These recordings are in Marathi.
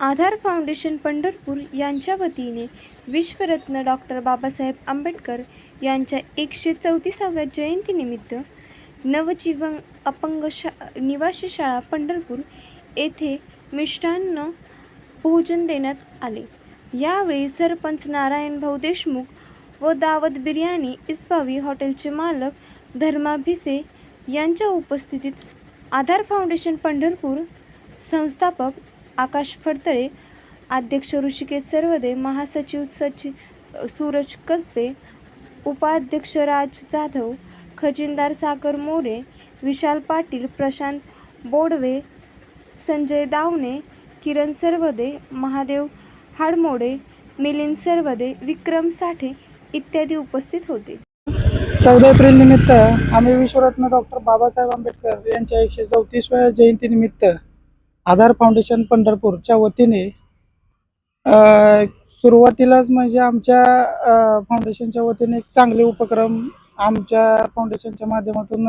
आधार फाउंडेशन पंढरपूर यांच्या वतीने विश्वरत्न डॉक्टर बाबासाहेब आंबेडकर यांच्या एकशे चौतीसाव्या जयंतीनिमित्त नवजीवन अपंग शा निवासी शाळा पंढरपूर येथे मिष्टान्न भोजन देण्यात आले. यावेळी सरपंच नारायणभाऊ देशमुख व दावत बिर्याणी इस्बावी हॉटेलचे मालक धर्मा भिसे यांच्या उपस्थितीत आधार फाउंडेशन पंढरपूर संस्थापक आकाश फडतळे अध्यक्ष ऋषिकेश सरवदे महासचिव सचिव सूरज कसबे उपाध्यक्ष राज जाधव खजिनदार सागर मोरे विशाल पाटील प्रशांत बोडवे संजय दावणे किरण सरवदे महादेव हाडमोडे मिलिंद सरवदे विक्रम साठे इत्यादी उपस्थित होते. चौदा एप्रिल निमित्त आम्ही विश्वरत्न डॉक्टर बाबासाहेब आंबेडकर यांच्या एकशे चौतीसव्या जयंतीनिमित्त आधार फाउंडेशन पंढरपूरच्या वतीने सुरुवातीलाच म्हणजे आमच्या फाउंडेशनच्या वतीने एक चांगले उपक्रम आमच्या फाउंडेशनच्या माध्यमातून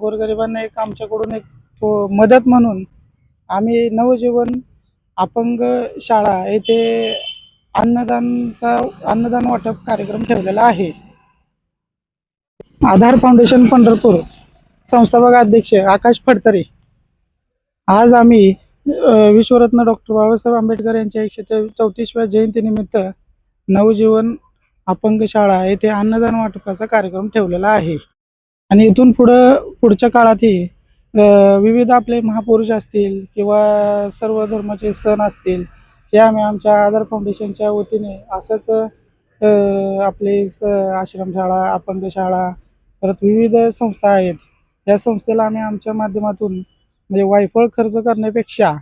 गोरगरिबांना एक आमच्याकडून एक मदत म्हणून आम्ही नवजीवन अपंग शाळा येथे अन्नदानचा अन्नदान वाटप कार्यक्रम ठेवलेला आहे. आधार फाउंडेशन पंढरपूर संस्थापक अध्यक्ष आकाश फडतरे. आज आम्ही विश्वरत्न डॉक्टर बाबासाहेब आंबेडकर यांच्या एकशे चौतीसव्या जयंतीनिमित्त नवजीवन अपंग शाळा येथे अन्नदान वाटपाचा कार्यक्रम ठेवलेला आहे. आणि इथून पुढं पुढच्या काळातही विविध आपले महापुरुष असतील किंवा सर्व धर्माचे सण असतील हे आम्ही आमच्या आधार फाउंडेशनच्या वतीने असंच आपले स आश्रमशाळा अपंग शाळा परत विविध संस्था आहेत. या संस्थेला आम्ही आमच्या माध्यमातून म्हणजे वायफळ खर्च करण्यापेक्षा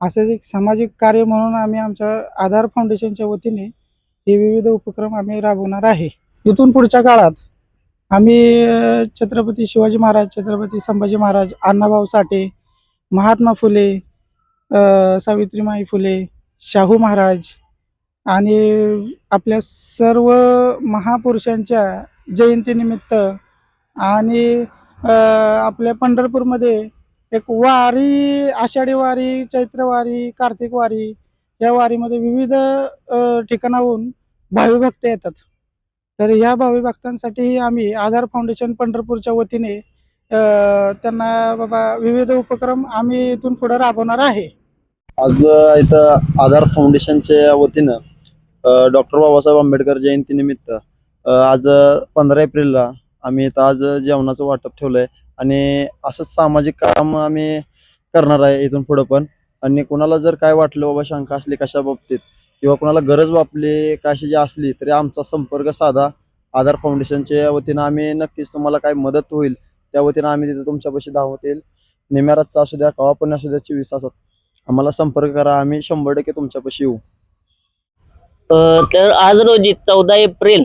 असेच एक सामाजिक कार्य म्हणून आम्ही आमच्या आधार फाउंडेशनच्या वतीने हे विविध उपक्रम आम्ही राबवणार आहे. इथून पुढच्या काळात आम्ही छत्रपती शिवाजी महाराज छत्रपती संभाजी महाराज अण्णाभाऊ साठे महात्मा फुले सावित्रीमाई फुले शाहू महाराज आणि आपल्या सर्व महापुरुषांच्या जयंतीनिमित्त आणि आपल्या पंढरपूरमध्ये एक वारी आषाढी वारी चैत्रवारी कार्तिक वारी या वारीमध्ये विविध ठिकाणाहून भावी भक्त येतात. तर ह्या भावी भक्तांसाठी आम्ही आधार फाउंडेशन पंढरपूरच्या वतीने त्यांना बाबा विविध उपक्रम आम्ही इथून पुढे राबवणार आहे. आज इथं आधार फाउंडेशनच्या वतीनं डॉक्टर बाबासाहेब आंबेडकर जयंतीनिमित्त आज पंधरा एप्रिलला आम्ही इथं आज जेवणाचं वाटप ठेवलं आहे आणि असंच सामाजिक काम आम्ही करणार आहे इथून पुढं पण. आणि कुणाला जर काय वाटलं बाबा शंका असली कशा बाबतीत किंवा कुणाला गरज वापली कशी जी असली तरी आमचा संपर्क साधा. आधार फाउंडेशनच्या वतीनं आम्ही नक्कीच तुम्हाला काय मदत होईल त्या वतीनं आम्ही तिथं तुमच्यापाशी धावत येईल. निम्यारातचा असू द्या कवा पण असू द्या चोवीस तासात आम्हाला संपर्क करा. आम्ही शंभर टक्के तुमच्यापाशी येऊ. तर आज रोजी चौदा एप्रिल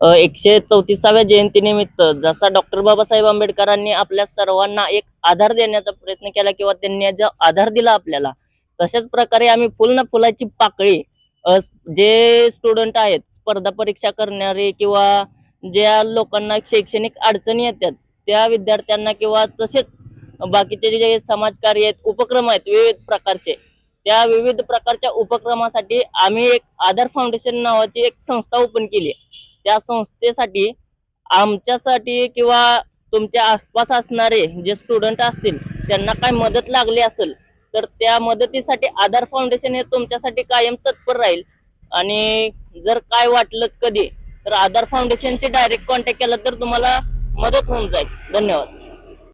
एकशे चौतीसाव्या जयंतीनिमित्त जसा डॉक्टर बाबासाहेब आंबेडकरांनी आपल्या सर्वांना एक आधार देण्याचा प्रयत्न केला किंवा त्यांनी जो आधार दिला आपल्याला तशाच प्रकारे आम्ही फुल ना फुलाची पाकळी जे स्टुडंट आहेत स्पर्धा परीक्षा करणारे किंवा ज्या लोकांना शैक्षणिक अडचणी येतात त्या विद्यार्थ्यांना किंवा तसेच बाकीचे जे समाजकार्य आहेत उपक्रम आहेत विविध प्रकारचे त्या विविध प्रकारच्या उपक्रमासाठी आम्ही एक आधार फाउंडेशन नावाची एक संस्था ओपन केली त्या संस्थेसाठी आमच्यासाठी किंवा तुमच्या आसपास असणारे जे स्टुडंट असतील त्यांना काय मदत लागली असेल तर त्या मदतीसाठी आधार फाउंडेशन हे तुमच्यासाठी कायम तत्पर राहील. आणि जर काय वाटलंच कधी तर आधार फाउंडेशनचे डायरेक्ट कॉन्टॅक्ट केला तर तुम्हाला मदत होऊन जाईल. धन्यवाद.